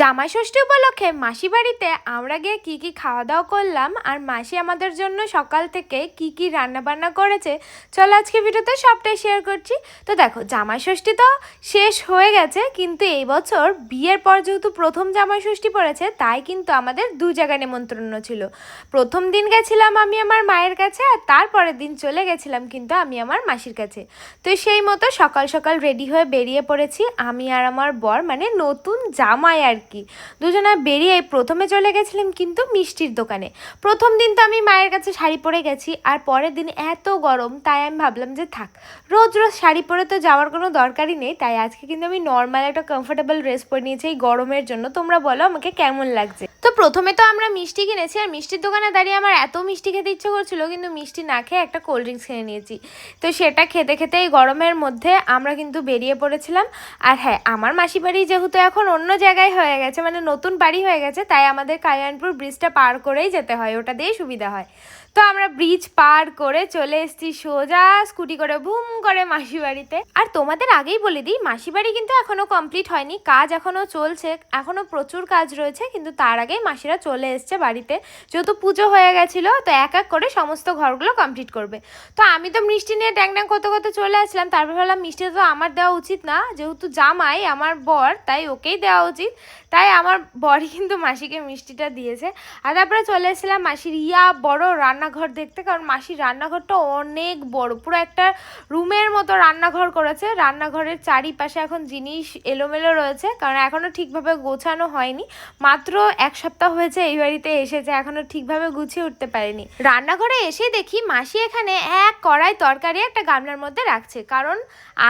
জামাই ষষ্ঠী উপলক্ষে মাসি বাড়িতে আমরা গিয়ে কি কি খাওয়া দাওয়া করলাম আর মাসি আমাদের জন্য সকাল থেকে কি কি রান্না বান্না করেছে, চলো আজকে ভিডিওতে সবটাই শেয়ার করছি। তো দেখো জামাই ষষ্ঠী তো শেষ হয়ে গেছে, কিন্তু এই বছর বিয়ের পর যেহেতু প্রথম জামাই ষষ্ঠী পড়েছে, তাই কিন্তু আমাদের দু জায়গায় নেমন্ত্রণ ছিল। প্রথম দিন গেছিলাম আমি আমার মায়ের কাছে আর তারপরের দিন চলে গেছিলাম কিন্তু আমি আমার মাসির কাছে। তো সেই মতো সকাল সকাল রেডি হয়ে বেরিয়ে পড়েছি আমি আর আমার বর মানে নতুন জামাই আর কি দুজনে বেরিয়ে প্রথমে চলে গেছিলাম কিন্তু মিষ্টির দোকানে। প্রথম দিন তো আমি মায়ের কাছে শাড়ি পরে গেছি আর পরের দিন এত গরম, তাই আমি ভাবলাম যে থাক, রোজ রোজ শাড়ি পরে তো যাওয়ার কোনো দরকারই নেই, তাই আজকে কিন্তু আমি নর্মাল একটা কমফোর্টেবল ড্রেস পরে নিয়েছি এই গরমের জন্য। তোমরা বলো আমাকে কেমন লাগছে? তো প্রথমে তো আমরা মিষ্টি কিনেছি, আর মিষ্টির দোকানে দাঁড়িয়ে আমার এত মিষ্টি খেতে ইচ্ছে করছিল, কিন্তু মিষ্টি না খেয়ে একটা কোল্ড ড্রিঙ্কস কিনে নিয়েছি। তো সেটা খেতে খেতে এই গরমের মধ্যে আমরা কিন্তু বেরিয়ে পড়েছিলাম। আর হ্যাঁ আমার মাসি বাড়ি যেহেতু এখন অন্য জায়গায় হয়ে গেছে মানে নতুন বাড়ি হয়ে গেছে, তাই আমাদের কালিয়ানপুর ব্রিজটা পার করেই যেতে হয়, ওটা দিয়ে সুবিধা হয়। তো আমরা ব্রিজ পার করে চলে এসেছি সোজা স্কুটি করে বুম করে মাসি বাড়িতে আর তোমাদের আগেই বলে দিই মাসি বাড়ি কিন্তু এখনও কমপ্লিট হয়নি, কাজ এখনও চলছে, এখনও প্রচুর কাজ রয়েছে, কিন্তু তার আগেই মাসিরা চলে এসছে বাড়িতে। যেহেতু পুজো হয়ে গেছিল, তো এক এক করে সমস্ত ঘরগুলো কমপ্লিট করবে। তো আমি তো মিষ্টি নিয়ে ড্যাং ড্যাং করতে করতে চলে আসলাম, তারপর ভাবলাম মিষ্টি তো আমার দেওয়া উচিত না, যেহেতু জামাই আমার বর, তাই ওকেই দেওয়া উচিত। তাই আমার বরই কিন্তু মাসিকে মিষ্টিটা দিয়েছে। আর তারপরে চলে এসেছিলাম মাসির ইয়া বড় রান্নাঘর দেখতে, কারণ মাসির রান্নাঘরটা অনেক বড়। পুরো একটা রুমের মতো রান্নাঘর করেছে। রান্নাঘরের চারিপাশে এখন জিনিস এলোমেলো রয়েছে, কারণ এখনও ঠিকভাবে গোছানো হয়নি। মাত্র এক সপ্তাহ হয়েছে, এই বাড়িতে এসেছে এখনও ঠিকভাবে গুছিয়ে উঠতে পারেনি। রান্নাঘরে এসে দেখি মাসি এখানে এক কড়াই তরকারি একটা গামলার মধ্যে রাখছে, কারণ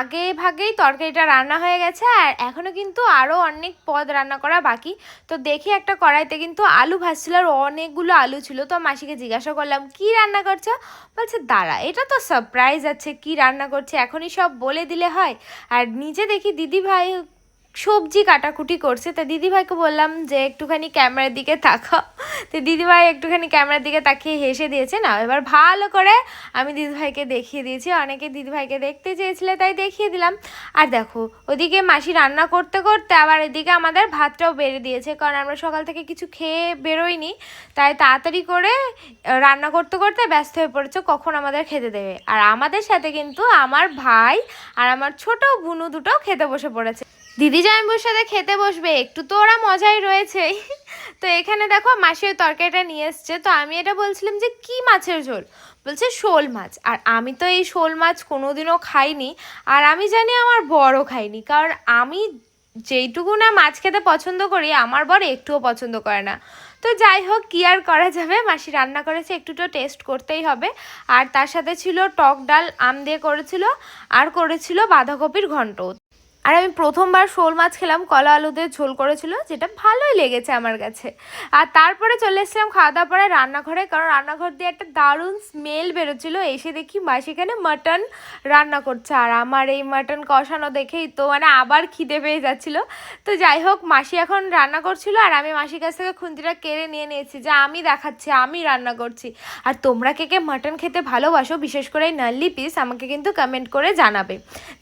আগে ভাগেই তরকারিটা রান্না হয়ে গেছে, আর এখনও কিন্তু আরও অনেক পদ রান্না করা বাকি। তো দেখি একটা কড়াইতে কিন্তু আলু ভাজছিল, আর অনেকগুলো আলু ছিল। তো মাসিকে জিজ্ঞাসা করলাম কি রান্না করছ? বলছে, দাঁড়া, এটা তো সারপ্রাইজ আছে, কি রান্না করছে? এখনই সব বলে দিলে হয়। আর নিজে দেখি দিদি ভাই সবজি কাটাকুটি করছে। তা দিদিভাইকে বললাম যে, একটুখানি ক্যামেরার দিকে তাকাও। তো দিদিভাই একটুখানি ক্যামেরার দিকে তাকিয়ে হেসে দিয়েছে না এবার ভালো করে আমি দিদিভাইকে দেখিয়ে দিয়েছি। অনেকে দিদিভাইকে দেখতে চেয়েছিলে, তাই দেখিয়ে দিলাম। আর দেখো, ওদিকে মাসি রান্না করতে করতে আবার এদিকে আমাদের ভাতটাও বেড়ে দিয়েছে, কারণ আমরা সকাল থেকে কিছু খেয়ে বেরোইনি। তাই তাড়াতাড়ি করে রান্না করতে করতে ব্যস্ত হয়ে পড়েছে, কখন আমাদের খেতে দেবে? আর আমাদের সাথে কিন্তু আমার ভাই আর আমার ছোট বুনু দুটো খেতে বসে পড়েছে। দিদি জামাইবুর সাথে খেতে বসবে, একটু তো ওরা মজাই রয়েছে। তো এখানে দেখো মাসি ওই তরকারিটা নিয়ে এসছে। তো আমি এটা বলছিলাম যে, কি মাছের ঝোল? বলছে, শোল মাছ। আর আমি তো এই শোল মাছ কোনোদিনও খাইনি। আর আমি জানি আমার বড় খাইনি। কারণ আমি যেইটুকু না মাছ খেতে পছন্দ করি, আমার বর একটুও পছন্দ করে না। তো যাই হোক, কি আর করা যাবে? মাসি রান্না করেছে, একটু তো টেস্ট করতেই হবে। আর তার সাথে ছিল টক ডাল, আম দিয়ে করেছিল। আর করেছিল বাঁধাকপির ঘন্ট। আর আমি প্রথমবার শোল মাছ খেলাম, কলা আলুতে ঝোল করেছিল, যেটা ভালোই লেগেছে আমার কাছে। আর তারপরে চলে এসেছিলাম খাওয়া দাওয়া পরে রান্নাঘরে, কারণ রান্নাঘর দিয়ে একটা দারুণ স্মেল বেরোচ্ছিল। এসে দেখি মা সেখানে মাটন রান্না করছে, আর আমার এই মাটন কষানো দেখেই তো মানে আবার খিদে পেয়ে যাচ্ছিল। তো যাই হোক, মাসি এখন রান্না করছিল, আর আমি মাসির কাছ থেকে খুন্তিটা কেড়ে নিয়ে নিয়েছি, যে আমি দেখাচ্ছি, আমি রান্না করছি। আর তোমরা কে কে মাটন খেতে ভালোবাসো, বিশেষ করে এই নাল্লি পিস আমাকে কিন্তু কমেন্ট করে জানাবে।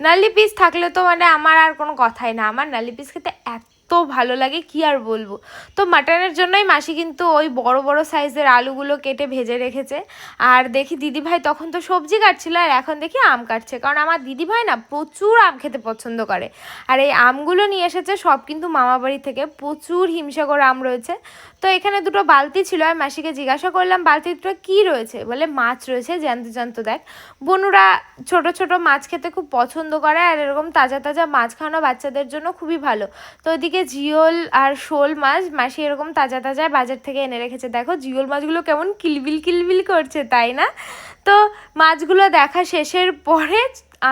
নাল্লি পিস থাকলে তো মানে আমার আর কোনো কথাই না। আমার নালি পিস খেতে এত ভালো লাগে, কি আর বলব? তো মাটনের জন্যই মাসি কিন্তু ওই বড় বড় সাইজের আলুগুলো কেটে ভেজে রেখেছে। আর দেখি দিদিভাই তখন তো সবজি কাটছিল আর এখন দেখি আম কাটছে। কারণ আমার দিদিভাই না প্রচুর আম খেতে পছন্দ করে। আর এই আমগুলো নিয়ে এসেছে সব কিন্তু মামা বাড়ি থেকে। প্রচুর হিমসাগর আম রয়েছে। তো এখানে দুটো বালতি ছিল আর মাসিকে জিজ্ঞাসা করলাম, বালতি দুটো কী রয়েছে? বলে, মাছ রয়েছে, জ্যান্ত জ্যান্ত, দেখ। বনুরা ছোট ছোট মাছ খেতে খুব পছন্দ করে আর এরকম তাজা তাজা মাছ খাওয়ানো বাচ্চাদের জন্য খুবই ভালো। তো ওইদিকে জিওল আর শোল মাছ মাসি এরকম তাজা তাজা বাজার থেকে এনে রেখেছে। দেখো, জিওল মাছগুলো কেমন কিলবিল কিলবিল করছে, তাই না? তো মাছগুলো দেখা শেষের পরে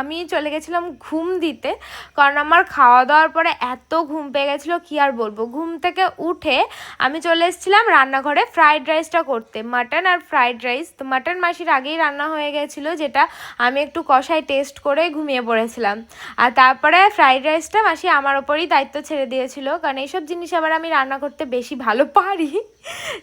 আমি চলে গেছিলাম ঘুম দিতে, কারণ আমার খাওয়া দাওয়ার পরে এত ঘুম পেয়ে গেছিল, কী আর বলব? ঘুম থেকে উঠে আমি চলে এসেছিলাম রান্নাঘরে ফ্রাইড রাইসটা করতে। মাটন আর ফ্রাইড রাইস, তো মাটন মাসির আগেই রান্না হয়ে গেছিল, যেটা আমি একটু কষাই টেস্ট করে ঘুমিয়ে পড়েছিলাম। আর তারপরে ফ্রাইড রাইসটা মাসি আমার ওপরই দায়িত্ব ছেড়ে দিয়েছিল, কারণ এইসব জিনিস আবার আমি রান্না করতে বেশি ভালো পারি।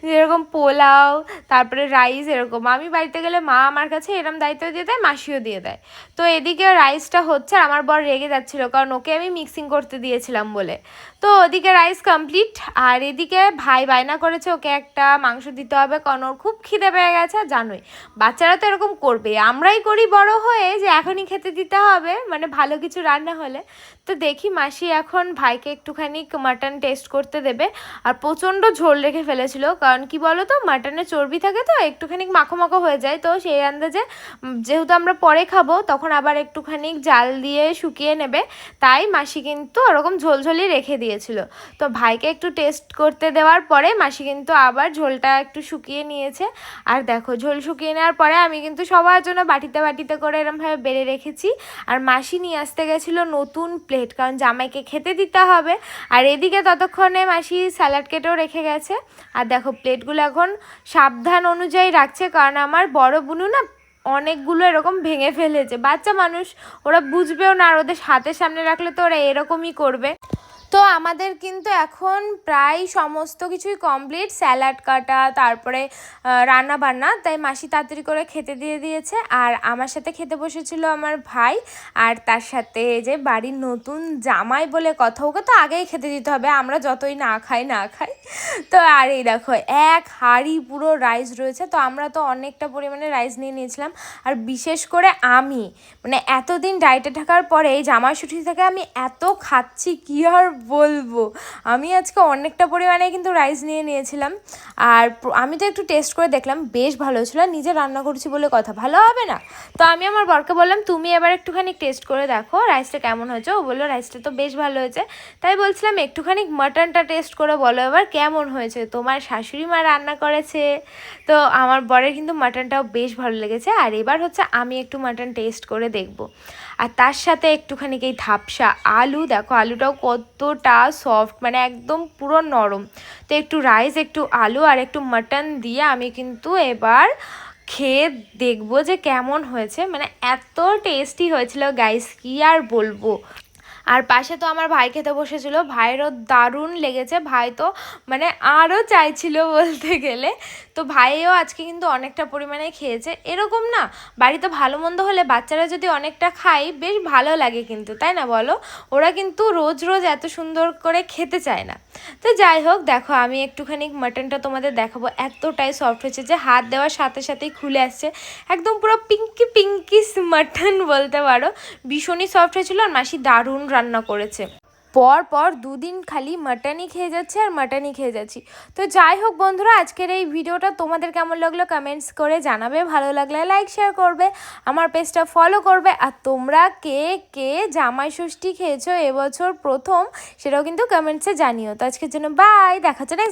যেরকম পোলাও, তারপরে রাইস এরকম। আমি বাড়িতে গেলে মা আমার কাছে এরম দায়িত্ব দিয়ে দেয়, মাসিও দিয়ে দেয়। তো এদিকে রাইসটা হচ্ছে আর আমার বর রেগে যাচ্ছিল, কারণ ওকে আমি মিক্সিং করতে দিয়েছিলাম বলে। তো ওদিকে রাইস কমপ্লিট আর এদিকে ভাই বায়না করেছে ওকে একটা মাংস দিতে হবে, কারণ ওর খুব খিদে পেয়ে গেছে জানোই, বাচ্চারা তো এরকম করবে আমরাই করি বড় হয়ে যে এখনই খেতে দিতে হবে মানে ভালো কিছু রান্না হলে। তো দেখি মাসি এখন ভাইকে একটুখানি মাটন টেস্ট করতে দেবে। আর প্রচণ্ড ঝোল রেখে ফেলেছিল, কারণ কি বলো তো মাটনের চর্বি থাকে তো, একটুখানি মাখো মাখো হয়ে যায়। তো সেই আন্দাজে যেহেতু আমরা পরে খাব, তখন আবার একটুখানি জাল দিয়ে শুকিয়ে নেবে। তাই মাসি কিন্তু ওরকম ঝোলঝোলই রেখে দিয়েছিল। তো ভাইকে একটু টেস্ট করতে দেওয়ার পরে মাসি কিন্তু আবার ঝোলটা একটু শুকিয়ে নিয়েছে। আর দেখো, ঝোল শুকিয়ে নেওয়ার পরে আমি কিন্তু সবার জন্য বাটিতে বাটিতে করে এরমভাবে বেড়ে রেখেছি। আর মাসি নিয়ে আসতে গেছিল নতুন প্লেট কারণ জামাইকে খেতে দিতে হবে। আর এদিকে ততক্ষণে মাসি স্যালাড কেটেও রেখে গেছে। আর দেখো প্লেটগুলো এখন সাবধান অনুযায়ী রাখছে, কারণ আমার বড় বুনু না অনেকগুলো এরকম ভেঙে ফেলেছে। বাচ্চা মানুষ, ওরা বুঝবেও না, আর ওদের হাতের সামনে রাখলে তো ওরা এরকমই করবে। তো আমাদের কিন্তু এখন প্রায় সমস্ত কিছুই কমপ্লিট স্যালাড কাটা, তারপরে রান্না বান্না তাই মাসি তাড়াতাড়ি করে খেতে দিয়ে দিয়েছে। আর আমার সাথে খেতে বসেছিল আমার ভাই, আর তার সাথে যে বাড়ির নতুন জামাই বলে কথা, ওকে তো আগেই খেতে দিতে হবে, আমরা যতই না খাই না খাই। তো আর এই দেখো, এক হাঁড়ি পুরো রাইস রয়েছে, তো আমরা তো অনেকটা পরিমাণে রাইস নিয়ে নিয়েছিলাম। আর বিশেষ করে আমি মানে এতদিন ডায়েটে থাকার পরে এই জামাই ছুটি থেকে আমি এত খাচ্ছি, কি আর বলব। আমি আজকে অনেকটা পরিমাণে কিন্তু রাইস নিয়ে নিয়েছিলাম। আর আমি তো একটু টেস্ট করে দেখলাম, বেশ ভালো ছিল নিজে রান্না করছি বলে কথা, ভালো হবে না? তো আমি আমার বরকে বললাম, তুমি এবার একটুখানি টেস্ট করে দেখো রাইসটা কেমন হয়েছে? ও বলল রাইসটা তো বেশ ভালো হয়েছে। তাই বলছিলাম, একটুখানি মাটনটা টেস্ট করে বলো এবার কেমন হয়েছে? তোমার শাশুড়ি মা রান্না করেছে। তো আমার বরের কিন্তু মাটনটাও বেশ ভালো লেগেছে। আর এবার হচ্ছে আমি একটু মাটন টেস্ট করে দেখব। আর তার সাথে একটুখানি এই ধাপসা আলু? দেখো, আলুটাও কতটা সফট মানে একদম পুরো নরম। তো একটু রাইস একটু আলু আর একটু মাটন দিয়ে আমি কিন্তু এবার খেয়ে দেখব যে কেমন হয়েছে। মানে এত টেস্টি হয়েছিল গাইস কি আর বলব? আর পাশে তো আমার ভাই খেতে বসেছিল। ভাইয়েরও দারুণ লেগেছে। ভাই তো মানে আরও চাইছিল বলতে গেলে। তো ভাইও আজকে কিন্তু অনেকটা পরিমাণে খেয়েছে। এরকম না, বাড়িতে ভালো মন্দ হলে বাচ্চারা যদি অনেকটা খায়, বেশ ভালো লাগে কিন্তু, তাই না বলো? ওরা কিন্তু রোজ রোজ এত সুন্দর করে খেতে চায় না। তো যাই হোক, দেখো আমি একটুখানি মাটনটা তোমাদের দেখাবো। এতটাই সফট হয়েছে যে হাত দেওয়ার সাথে সাথেই খুলে আসছে। একদম পুরো পিঙ্কি পিঙ্কি মাটন বলতে পারো। ভীষণই সফট হয়েছিল আর মাসি দারুণ রান্না করেছে। পর পর দুদিন খালি মাটনই খেয়ে যাচ্ছে আর মাটনই খেয়ে যাচ্ছি। তো যাই হোক বন্ধুরা, আজকের এই ভিডিওটা তোমাদের কেমন লাগল কমেন্টস করে জানাবে। ভালো লাগলে লাইক শেয়ার করবে, আমার পেজটা ফলো করবে। আর তোমরা কে কে জামাই ষষ্ঠী খেয়েছো এবছর প্রথম, সেটাও কিন্তু কমেন্টসে জানিও। তো আজকের জন্য বাই দেখা next